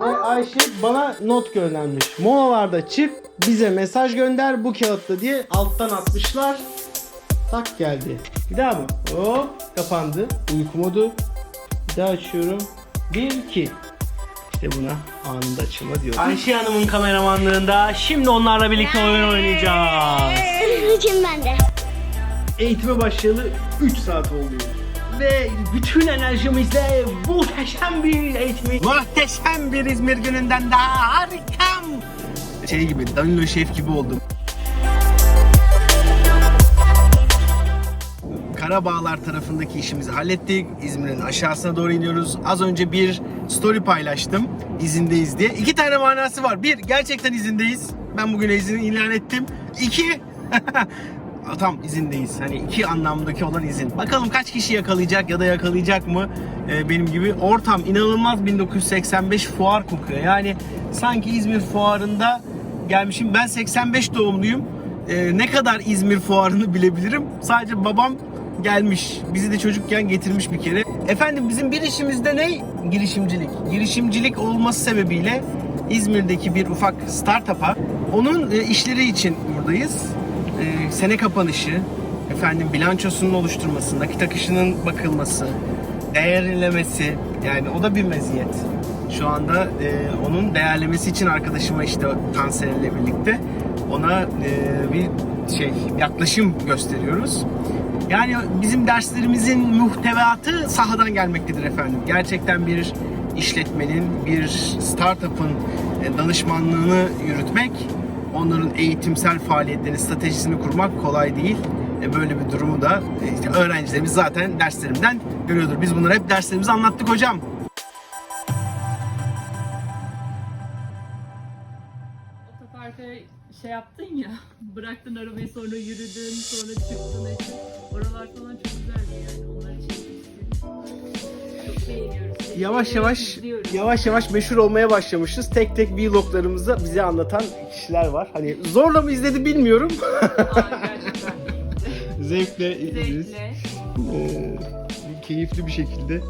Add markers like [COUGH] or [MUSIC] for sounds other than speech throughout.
ve Ayşe bana not göndermiş. Molalarda çık bize mesaj gönder bu kağıtta diye alttan atmışlar. Tak geldi. Bir daha mı? Hop kapandı. Uyku modu. Bir daha açıyorum. 1 2. İşte buna anında açılma diyor. Ayşe Hanım'ın kameramanlığında şimdi onlarla birlikte oyun oynayacağız. Kim bende? Eğitime başlayalı 3 saat oldu. Ve bütün enerjimizle muhteşem bir eğitimi... Muhteşem bir İzmir gününden daha harikam! Şey gibi, Danilo Şef gibi oldum. Karabağlar tarafındaki işimizi hallettik. İzmir'in aşağısına doğru iniyoruz. Az önce bir story paylaştım. İzindeyiz diye. İki tane manası var. Bir, gerçekten izindeyiz. Ben bugün izini ilan ettim. İki, [LAUGHS] tam izindeyiz. Hani iki anlamdaki olan izin. Bakalım kaç kişi yakalayacak ya da yakalayacak mı Ee, benim gibi. Ortam inanılmaz 1985 fuar kokuyor. Yani sanki İzmir fuarında gelmişim. Ben 85 doğumluyum. Ee, ne kadar İzmir fuarını bilebilirim. Sadece babam gelmiş. Bizi de çocukken getirmiş bir kere. Efendim bizim bir işimizde ne? Girişimcilik. Girişimcilik olması sebebiyle İzmir'deki bir ufak startup'a onun e, işleri için buradayız. E, sene kapanışı, efendim bilançosunun oluşturması, nakit akışının bakılması, değerlemesi yani o da bir meziyet. Şu anda e, onun değerlemesi için arkadaşıma işte Tanser'le birlikte ona e, bir şey yaklaşım gösteriyoruz. Yani bizim derslerimizin muhtevatı sahadan gelmektedir efendim. Gerçekten bir işletmenin, bir startup'ın e, danışmanlığını yürütmek, onların eğitimsel faaliyetlerini, stratejisini kurmak kolay değil. E, Böyle bir durumu da e, işte öğrencilerimiz zaten derslerimden görüyordur. Biz bunları hep derslerimizde anlattık hocam. Otoparka şey yaptın ya, [LAUGHS] bıraktın arabayı sonra yürüdün, sonra çıktın. Oralar falan çok güzeldi yani. Onları çekmişsin. Çok beğeniyoruz. Yavaş yavaş izliyoruz. yavaş yavaş meşhur olmaya başlamışız. Tek tek vloglarımızda bize anlatan kişiler var. Hani zorla mı izledi bilmiyorum. Aa, gerçekten Zevkle izleriz. [LAUGHS] zevkle. Ee, keyifli bir şekilde.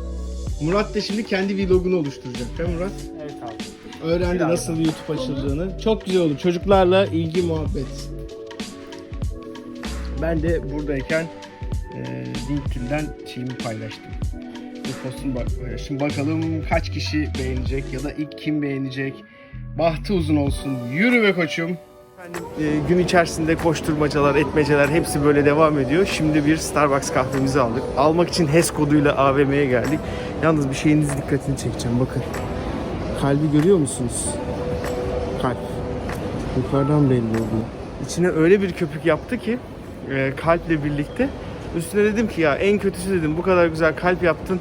Murat da şimdi kendi vlogunu oluşturacak değil mi Murat? Evet abi. Öğrendi Biraz. nasıl YouTube açıldığını. Çok güzel olur. Çocuklarla ilgi muhabbet. Ben de buradayken e, LinkedIn'den şeyimi paylaştım. Bu postun bak Şimdi bakalım kaç kişi beğenecek ya da ilk kim beğenecek. Bahtı uzun olsun. Yürü be koçum. Efendim, e, gün içerisinde koşturmacalar, etmeceler hepsi böyle devam ediyor. Şimdi bir Starbucks kahvemizi aldık. Almak için HES koduyla AVM'ye geldik. Yalnız bir şeyiniz dikkatini çekeceğim. Bakın. Kalbi görüyor musunuz? Kalp. Yukarıdan belli oluyor. İçine öyle bir köpük yaptı ki e, kalple birlikte. Üstüne dedim ki ya en kötüsü dedim bu kadar güzel kalp yaptın.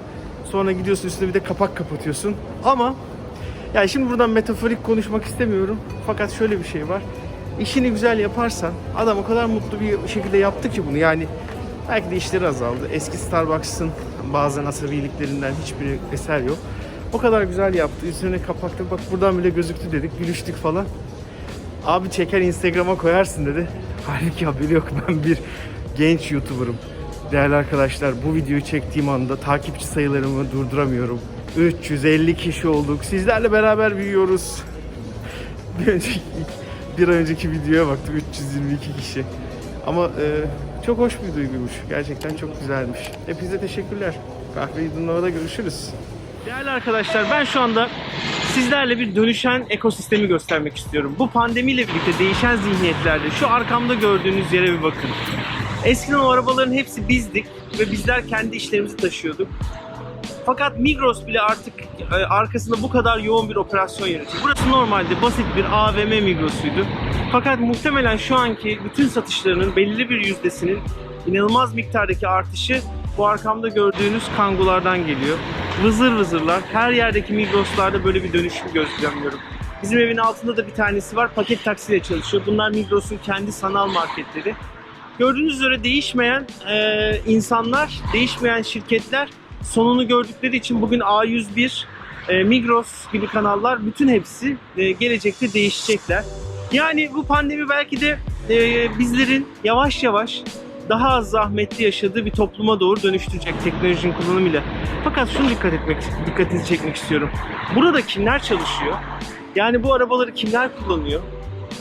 Sonra gidiyorsun üstüne bir de kapak kapatıyorsun. Ama ya şimdi buradan metaforik konuşmak istemiyorum. Fakat şöyle bir şey var. İşini güzel yaparsan adam o kadar mutlu bir şekilde yaptı ki bunu. Yani belki de işleri azaldı. Eski Starbucks'ın bazen asabiyeliklerinden hiçbir eser yok. O kadar güzel yaptı. Üstüne kapakta bak buradan bile gözüktü dedik. Gülüştük falan. Abi çeker Instagram'a koyarsın dedi. [LAUGHS] Halbuki haberi yok ben bir genç YouTuber'ım. Değerli arkadaşlar bu videoyu çektiğim anda takipçi sayılarımı durduramıyorum. 350 kişi olduk. Sizlerle beraber büyüyoruz. Bir önceki bir önceki videoya baktım 322 kişi. Ama e, çok hoş bir duyguymuş. Gerçekten çok güzelmiş. Hepinize teşekkürler. Kahve yudumlamada görüşürüz. Değerli arkadaşlar ben şu anda sizlerle bir dönüşen ekosistemi göstermek istiyorum. Bu pandemiyle birlikte değişen zihniyetlerde şu arkamda gördüğünüz yere bir bakın. Eskiden o arabaların hepsi bizdik ve bizler kendi işlerimizi taşıyorduk. Fakat Migros bile artık e, arkasında bu kadar yoğun bir operasyon yönetiyor. Burası normalde basit bir AVM Migros'uydu. Fakat muhtemelen şu anki bütün satışlarının belirli bir yüzdesinin inanılmaz miktardaki artışı bu arkamda gördüğünüz kangulardan geliyor. Vızır vızırlar. Her yerdeki Migros'larda böyle bir dönüşüm gözlemliyorum. Bizim evin altında da bir tanesi var. Paket taksiyle çalışıyor. Bunlar Migros'un kendi sanal marketleri. Gördüğünüz üzere değişmeyen e, insanlar, değişmeyen şirketler sonunu gördükleri için bugün A101, e, Migros gibi kanallar bütün hepsi e, gelecekte değişecekler. Yani bu pandemi belki de e, bizlerin yavaş yavaş daha az zahmetli yaşadığı bir topluma doğru dönüştürecek teknolojinin kullanımıyla. Fakat şunu dikkat etmek, dikkatinizi çekmek istiyorum. Burada kimler çalışıyor? Yani bu arabaları kimler kullanıyor?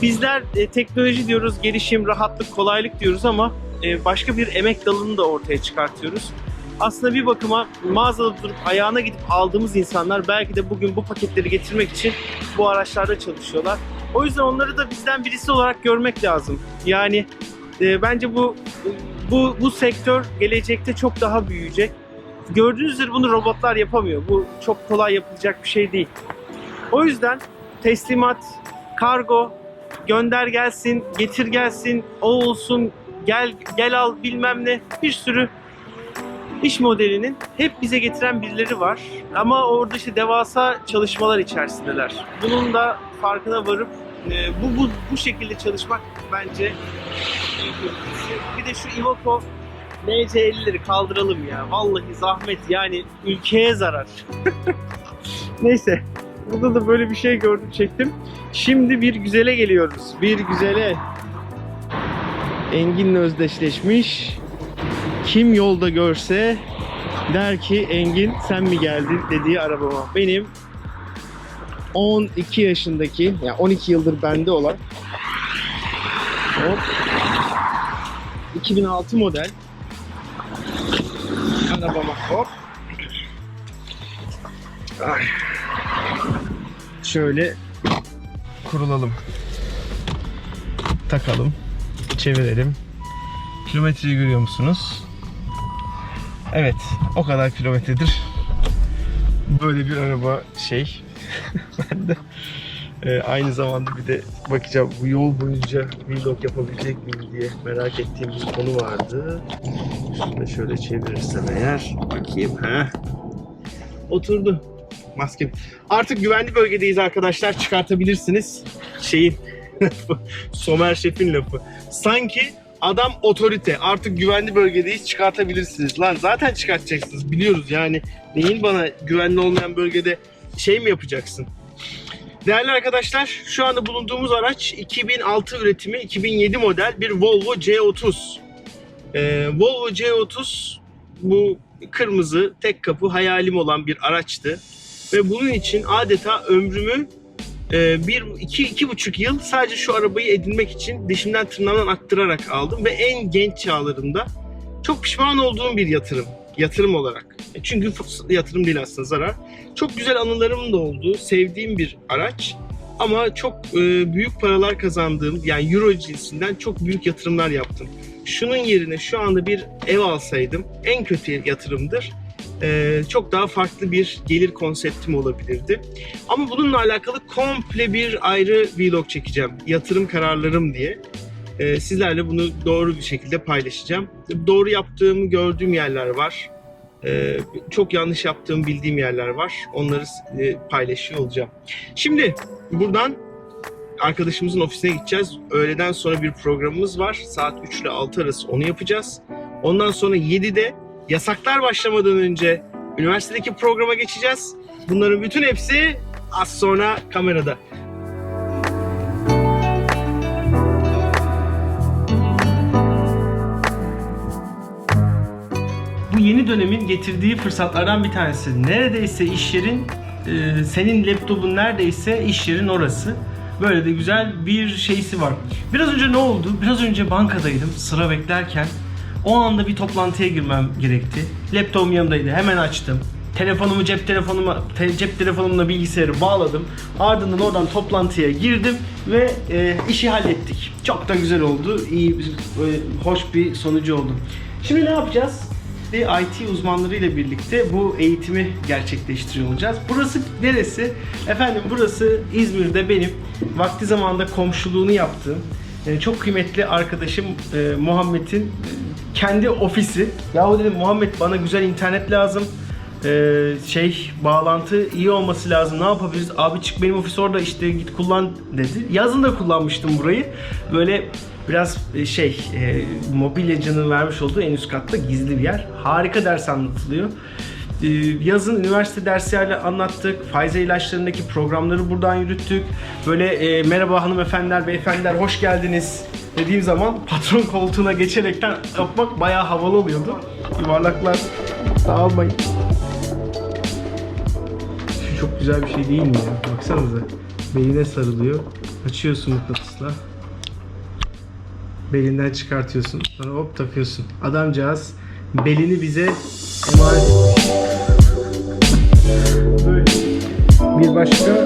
Bizler e, teknoloji diyoruz, gelişim, rahatlık, kolaylık diyoruz ama e, başka bir emek dalını da ortaya çıkartıyoruz. Aslında bir bakıma mağazada durup ayağına gidip aldığımız insanlar belki de bugün bu paketleri getirmek için bu araçlarda çalışıyorlar. O yüzden onları da bizden birisi olarak görmek lazım. Yani e, bence bu bu bu sektör gelecekte çok daha büyüyecek. Gördüğünüz üzere bunu robotlar yapamıyor. Bu çok kolay yapılacak bir şey değil. O yüzden teslimat, kargo, gönder gelsin, getir gelsin, o olsun, gel gel al bilmem ne bir sürü iş modelinin hep bize getiren birileri var. Ama orada işte devasa çalışmalar içerisindeler. Bunun da farkına varıp e, bu, bu, bu şekilde çalışmak bence. Bir de şu Iveco NC50'leri kaldıralım ya. Vallahi zahmet yani ülkeye zarar. [LAUGHS] Neyse. Burada da böyle bir şey gördüm çektim. Şimdi bir güzele geliyoruz. Bir güzele. Engin'le özdeşleşmiş. Kim yolda görse der ki Engin sen mi geldin dediği arabama. Benim 12 yaşındaki, yani 12 yıldır bende olan hop, 2006 model arabama hop. Ay. Şöyle kurulalım. Takalım. Çevirelim. Kilometreyi görüyor musunuz? Evet, o kadar kilometredir. Böyle bir araba şey. [LAUGHS] ben de e, aynı zamanda bir de bakacağım bu yol boyunca vlog yapabilecek miyim diye merak ettiğim bir konu vardı. Şunu da şöyle çevirirsem eğer bakayım ha. Oturdu. Maske. Artık güvenli bölgedeyiz arkadaşlar. Çıkartabilirsiniz. Şeyin [LAUGHS] Somer Şef'in lafı. Sanki adam otorite. Artık güvenli bölgedeyiz. Çıkartabilirsiniz. Lan zaten çıkartacaksınız. Biliyoruz yani. Neyin bana güvenli olmayan bölgede şey mi yapacaksın? Değerli arkadaşlar, şu anda bulunduğumuz araç 2006 üretimi, 2007 model bir Volvo C30. Ee, Volvo C30 bu kırmızı tek kapı hayalim olan bir araçtı. Ve bunun için adeta ömrümü e, bir, iki, iki buçuk yıl sadece şu arabayı edinmek için dişimden tırnağımdan aktırarak aldım. Ve en genç çağlarımda çok pişman olduğum bir yatırım. Yatırım olarak. E, Çünkü yatırım değil aslında zarar. Çok güzel anılarım da oldu. Sevdiğim bir araç. Ama çok e, büyük paralar kazandığım yani euro cinsinden çok büyük yatırımlar yaptım. Şunun yerine şu anda bir ev alsaydım en kötü yatırımdır. E, çok daha farklı bir gelir konseptim olabilirdi. Ama bununla alakalı komple bir ayrı vlog çekeceğim. Yatırım kararlarım diye. E, sizlerle bunu doğru bir şekilde paylaşacağım. Doğru yaptığımı gördüğüm yerler var. E, çok yanlış yaptığımı bildiğim yerler var. Onları e, paylaşıyor olacağım. Şimdi buradan arkadaşımızın ofisine gideceğiz. Öğleden sonra bir programımız var. Saat 3 ile 6 arası onu yapacağız. Ondan sonra 7'de yasaklar başlamadan önce üniversitedeki programa geçeceğiz. Bunların bütün hepsi az sonra kamerada. Bu yeni dönemin getirdiği fırsatlardan bir tanesi. Neredeyse iş yerin, e, senin laptopun neredeyse iş yerin orası. Böyle de güzel bir şeysi var. Biraz önce ne oldu? Biraz önce bankadaydım sıra beklerken. O anda bir toplantıya girmem gerekti. Laptopum yanımdaydı. Hemen açtım. Telefonumu cep telefonuma te- cep telefonumla bilgisayarı bağladım. Ardından oradan toplantıya girdim ve e, işi hallettik. Çok da güzel oldu. İyi, böyle hoş bir sonucu oldu. Şimdi ne yapacağız? Bir IT uzmanlarıyla birlikte bu eğitimi gerçekleştiriyor olacağız. Burası neresi? Efendim burası İzmir'de benim vakti zamanında komşuluğunu yaptığım e, çok kıymetli arkadaşım e, Muhammed'in e, kendi ofisi. Yahu dedim Muhammed bana güzel internet lazım. E, şey bağlantı iyi olması lazım. Ne yapabiliriz? Abi çık benim ofis orada işte git kullan dedi. Yazın da kullanmıştım burayı. Böyle biraz e, şey e, mobilyacının vermiş olduğu en üst katta gizli bir yer. Harika ders anlatılıyor. Ee, Yazın üniversite derslerle anlattık. Pfizer ilaçlarındaki programları buradan yürüttük. Böyle e, merhaba hanımefendiler, beyefendiler hoş geldiniz dediğim zaman patron koltuğuna geçerekten yapmak bayağı havalı oluyordu. Yuvarlaklar dağılmayın. Şu çok güzel bir şey değil mi ya? Baksanıza. Beline sarılıyor. Açıyorsun mıknatısla. Belinden çıkartıyorsun. Sonra hop takıyorsun. Adamcağız belini bize Böyle. Bir başka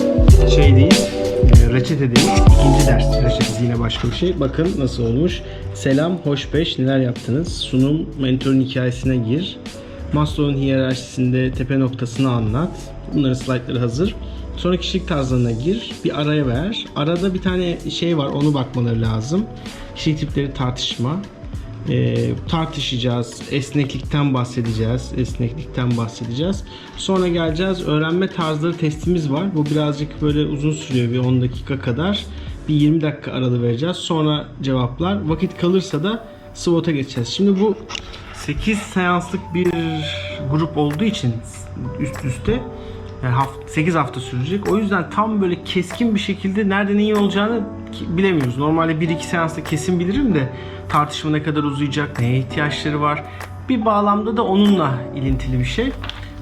şey değil. e, Reçete değil. İkinci ders reçetesi yine başka bir şey. Bakın nasıl olmuş. Selam, hoş beş. Neler yaptınız? Sunum, mentorun hikayesine gir. Maslow'un hiyerarşisinde tepe noktasını anlat. Bunların slaytları hazır. Sonra kişilik tarzlarına gir. Bir araya ver. Arada bir tane şey var. Onu bakmaları lazım. Kişilik tipleri tartışma. Ee, tartışacağız. Esneklikten bahsedeceğiz. Esneklikten bahsedeceğiz. Sonra geleceğiz. Öğrenme tarzları testimiz var. Bu birazcık böyle uzun sürüyor. Bir 10 dakika kadar. Bir 20 dakika aralı vereceğiz. Sonra cevaplar. Vakit kalırsa da SWOT'a geçeceğiz. Şimdi bu 8 seanslık bir grup olduğu için üst üste yani 8 hafta sürecek. O yüzden tam böyle keskin bir şekilde nerede neyin olacağını bilemiyoruz. Normalde 1-2 seansta kesin bilirim de tartışma ne kadar uzayacak, neye ihtiyaçları var. Bir bağlamda da onunla ilintili bir şey.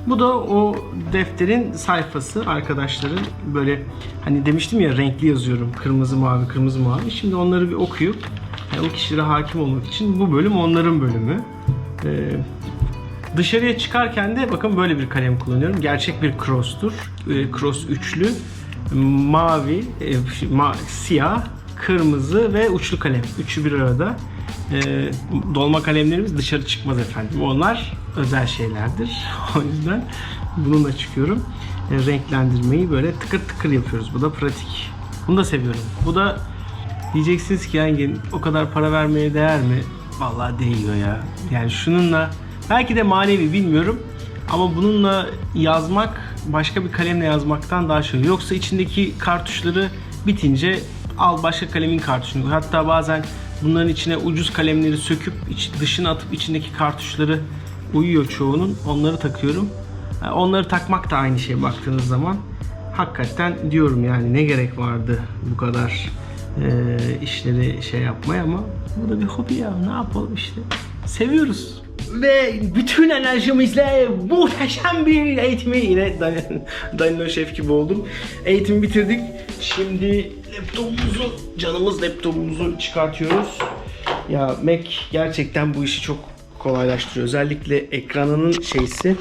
Bu da o defterin sayfası arkadaşların böyle hani demiştim ya renkli yazıyorum kırmızı mavi kırmızı mavi. Şimdi onları bir okuyup yani o kişilere hakim olmak için bu bölüm onların bölümü. Ee, Dışarıya çıkarken de bakın böyle bir kalem kullanıyorum. Gerçek bir cross'tur. Ee, Cross üçlü. Mavi, e, ma- siyah, kırmızı ve uçlu kalem. Üçü bir arada. Ee, dolma kalemlerimiz dışarı çıkmaz efendim. Onlar özel şeylerdir. [LAUGHS] O yüzden bununla çıkıyorum. Ee, renklendirmeyi böyle tıkır tıkır yapıyoruz. Bu da pratik. Bunu da seviyorum. Bu da Diyeceksiniz ki yani o kadar para vermeye değer mi? Vallahi değiyor ya. Yani şununla belki de manevi bilmiyorum ama bununla yazmak başka bir kalemle yazmaktan daha şey. Yoksa içindeki kartuşları bitince al başka kalemin kartuşunu. Hatta bazen bunların içine ucuz kalemleri söküp iç, dışına atıp içindeki kartuşları uyuyor çoğunun. Onları takıyorum. Onları takmak da aynı şey baktığınız zaman. Hakikaten diyorum yani ne gerek vardı bu kadar e, işleri şey yapmaya ama bu da bir hobi ya ne yapalım işte seviyoruz ve bütün enerjimizle muhteşem bir eğitimi yine Dan- Danilo Şef gibi oldum. Eğitimi bitirdik. Şimdi laptopumuzu canımız laptopumuzu çıkartıyoruz. Ya Mac gerçekten bu işi çok kolaylaştırıyor. Özellikle ekranının şeysi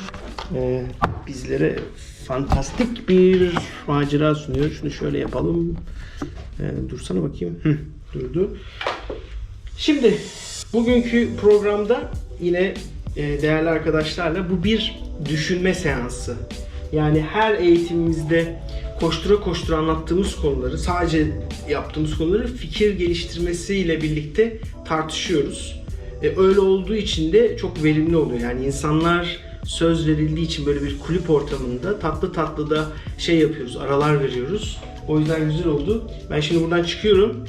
e, bizlere fantastik bir macera sunuyor. Şunu şöyle yapalım. Ee, dursana bakayım. Hı, durdu. Şimdi bugünkü programda yine e, değerli arkadaşlarla bu bir düşünme seansı. Yani her eğitimimizde koştura koştura anlattığımız konuları, sadece yaptığımız konuları fikir geliştirmesiyle birlikte tartışıyoruz. E, öyle olduğu için de çok verimli oluyor. Yani insanlar söz verildiği için böyle bir kulüp ortamında tatlı tatlı da şey yapıyoruz, aralar veriyoruz. O yüzden güzel oldu. Ben şimdi buradan çıkıyorum.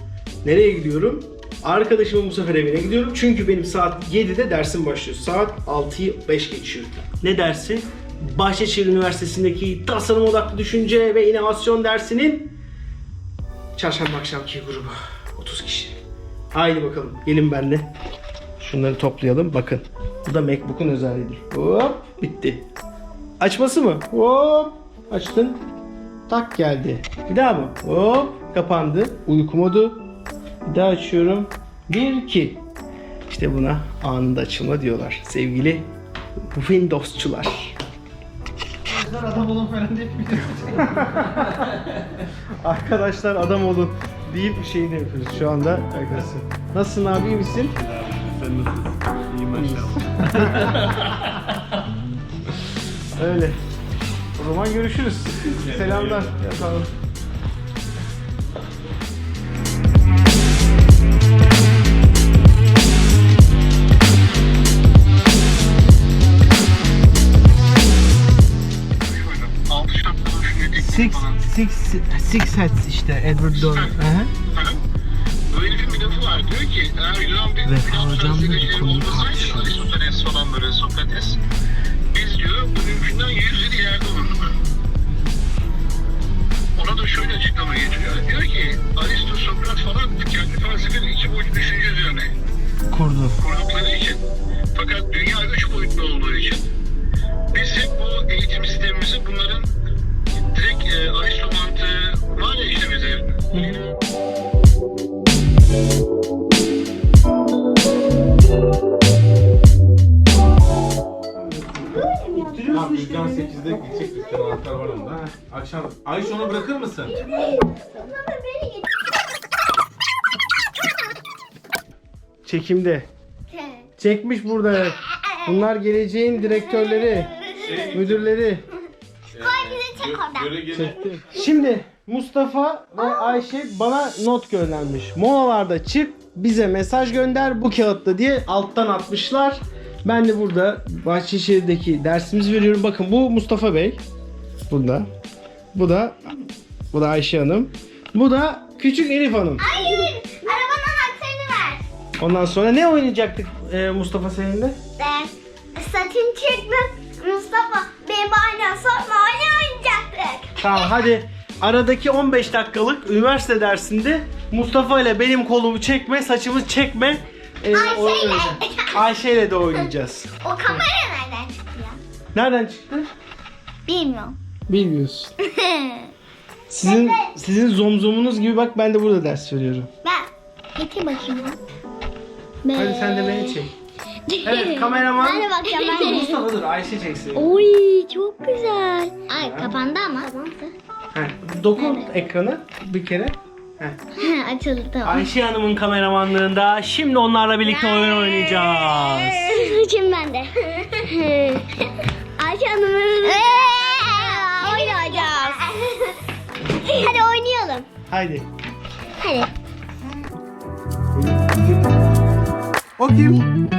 Nereye gidiyorum? Arkadaşımın bu sefer evine gidiyorum. Çünkü benim saat 7'de dersim başlıyor. Saat 6'yı 5 geçiyor. Ne dersi? Bahçeşehir Üniversitesi'ndeki tasarım odaklı düşünce ve inovasyon dersinin çarşamba akşamki grubu. 30 kişi. Haydi bakalım. Gelin benimle. Şunları toplayalım. Bakın. Bu da MacBook'un özelliğidir. Hop bitti. Açması mı? Hop açtın. Tak geldi. Bir daha mı? Hop kapandı. Uyku modu. Bir daha açıyorum. Bir iki. İşte buna anında açılma diyorlar. Sevgili Windows'çular. Adam olun falan deyip [LAUGHS] Arkadaşlar adam olun deyip bir şeyini yapıyoruz şu anda arkadaşlar. Nasılsın abi iyi misin? Sen nasılsın? İyi maşallah. [LAUGHS] Öyle. O zaman görüşürüz. Selamlar. Sağ olun. Six, six, six hats işte Edward Don. Hı hı. Bu herifin bir lafı var diyor ki eğer Yunan bir bir felsefecileri olmasaydı. Aristoteles falan böyle Sokrates biz diyor mümkünden 100 yıl ileride olurdu ben. Ona da şöyle açıklama getiriyor. Diyor ki Aristo, Sokrat falan kendi felsefenin iki boyutlu düşünce üzerine Kurdu. kurdukları için fakat dünya üç boyutlu olduğu için biz hep bu eğitim sistemimizi bunların direkt e, Aristo mantığı var ya işte bize. Tamam dükkan 8'de gidecek dükkan anahtar var onda. Akşam Ayşe onu bırakır mısın? Çekimde. Çekmiş burada. Bunlar geleceğin direktörleri, müdürleri. Şimdi Mustafa ve Ayşe bana not göndermiş. Molalarda çık bize mesaj gönder bu kağıtta diye alttan atmışlar. Ben de burada Bahçeşehir'deki dersimizi veriyorum. Bakın bu Mustafa Bey. Bunda. Bu da bu da Ayşe Hanım. Bu da küçük Elif Hanım. Hayır. Arabanın anahtarını ver. Ondan sonra ne oynayacaktık e, Mustafa seninle? Ben saçın çekme. Mustafa benim aynen sorma oynayacaktık. Tamam hadi aradaki 15 dakikalık üniversite dersinde Mustafa ile benim kolumu çekme, saçımı çekme. e, Ayşe'yle. Ayşe'yle de oynayacağız. O kamera nereden çıktı ya? Nereden çıktı? Bilmiyorum. Bilmiyorsun. [LAUGHS] Sizin sizin zomzomunuz gibi bak ben de burada ders veriyorum. ben. Getir bakayım. Hadi sen de beni çek. Evet kameraman. Ben de bakacağım [LAUGHS] ben de. Mustafa dur Ayşe çeksin. Oy çok güzel. Ay kapandı ama. Heh, dokun ekrana bir kere. Heh. Açıldı tamam. Ayşe Hanım'ın kameramanlığında şimdi onlarla birlikte oyun oynayacağız. [LAUGHS] Saçım bende. [LAUGHS] Ayşe Hanım'ın. Oynayacağız. Hadi oynayalım. Haydi. Hadi. O kim?